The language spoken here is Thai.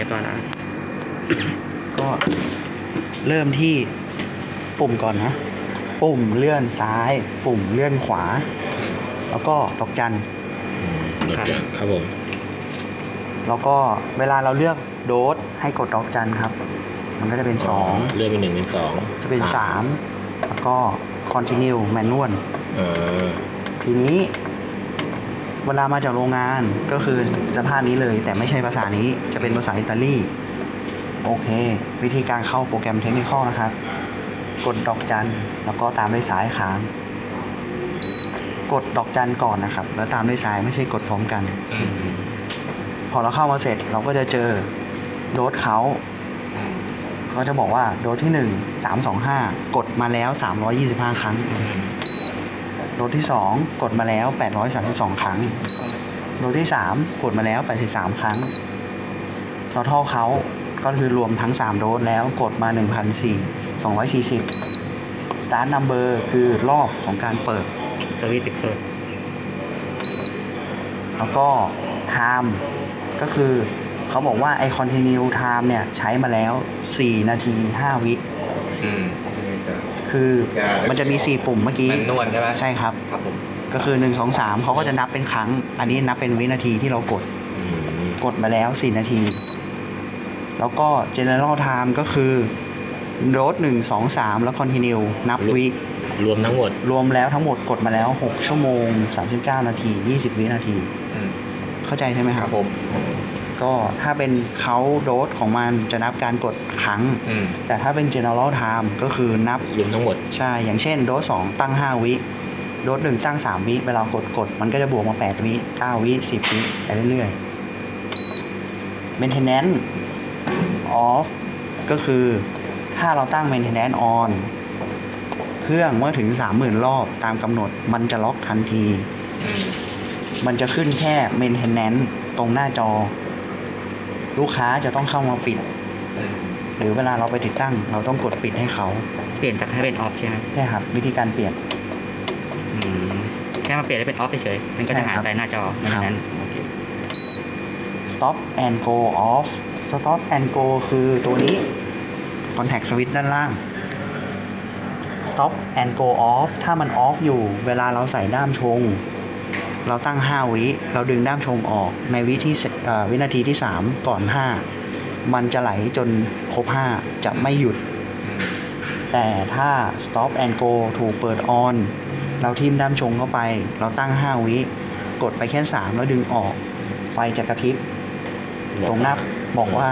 รียบร้อยแล้วก็เริ่มที่ปุ่มก่อนนะ ปุ่มเลื่อนซ้าย ปุ่มเลื่อนขวา แล้วก็ดอกจันอืมดอกจันครับผม แล้วก็เวลาเราเลือกโดสให้กดดอกจันครับ มันก็จะเป็นสองเลื่อนเป็นหนึ่งเป็นสองจะเป็นสามแล้วก็ continue manual เออทีนี้ เวลามาจากโรงงานก็คือสภาพนี้เลย แต่ไม่ใช่ภาษานี้จะเป็นภาษาอิตาลีโอเค วิธีการเข้าโปรแกรมเทคนิคนะครับ กดดอกจันแล้วก็ตามด้วยสายค้าง กดดอกจันก่อนนะครับ แล้วตามด้วยสายไม่ใช่กดพร้อมกันอพอเราเข้ามาเสร็จเราก็จะเจอโดสเขาเขาจะบอกว่าโดสที่หนึ่งสามสองห้ากดมาแล้วสามร้อยี่สิบห้าครั้ง โดสที่สองกดมาแล้วแปดร้อยสามสิบสองครั้ง โดสที่สามกดมาแล้วแปดสิบสามครั้งเราเท่าเขาก็คือรวมทั้งสามโดสแล้วกดมาหนึ่งพันสี่สองร้อยสี่สิบ start number คือรอบของการเปิดสวิตช์ปิเปิดแล้วก็ time ก็คือเขาบอกว่าไอ continue time เนี่ย ใช้มาแล้ว 4 นาที 5 วิอืม คือมันจะมี 4 ปุ่มเมื่อกี้แมนนวลใช่ไหมใช่ครับ ครับผมก็คือ 1 2 3เขาก็จะนับเป็นครั้ง อันนี้นับเป็นวินาทีที่เรากดอืมกดมาแล้ว 4 นาที แล้วก็ general time ก็คือโดส1 2 3แล้ว continue นับวิรวมทั้งหมด รวมแล้วทั้งหมดกดมาแล้ว6ชั่วโมง39นาที20วินาทีอืมเข้าใจใช่ไหมคครัรับบผม ก็ถ้าเป็นเขาโดสของมันจะนับการกดครั้ง อืมแต่ถ้าเป็น general time ก็คือนับ รวมทั้งหมด ใช่ อย่างเช่น โดสสองตั้ง5วิ โดสหนึ่งตั้ง3วิ เวลากดกด มันก็จะบวกมา8วิ9วิ10วิไปเรื่อยๆ maintenance off ก็คือถ้าเราตั้ง maintenance on เครื่องเมื่อถึง30,000รอบตามกำหนด มันจะล็อกทันทีอืมมันจะขึ้นแค่ maintenance ตรงหน้าจอ ลูกค้าจะต้องเข้ามาปิดอืมหรือเวลาเราไปติดตั้ง เราต้องกดปิดให้เขาเปลี่ยนจากให้เป็นออฟใช่ไหมใช่ครับ วิธีการเปลี่ยนอืมแค่มาเปลี่ยนให้เป็นออฟเฉยๆมันก็จะหายใช่ครับไปหน้าจอดังนั้นโอเค stop and go off stop and go คือตัวนี้ contact switch ด้านล่าง stop and go off ถ้ามัน off อยู่ เวลาเราใส่ด้ามชง เราตั้ง 5 วิ เราดึงด้ามชงออกในวิที่วินาทีที่ 3 ก่อน 5 มันจะไหลจนครบ 5 จะไม่หยุด แต่ถ้า stop and go ถูกเปิด on เราทิมด้ามชงเข้าไป เราตั้ง 5 วิ กดไปแค่ 3 แล้วดึงออก ไฟจะกระพริบ ตรงหน้าบอกว่า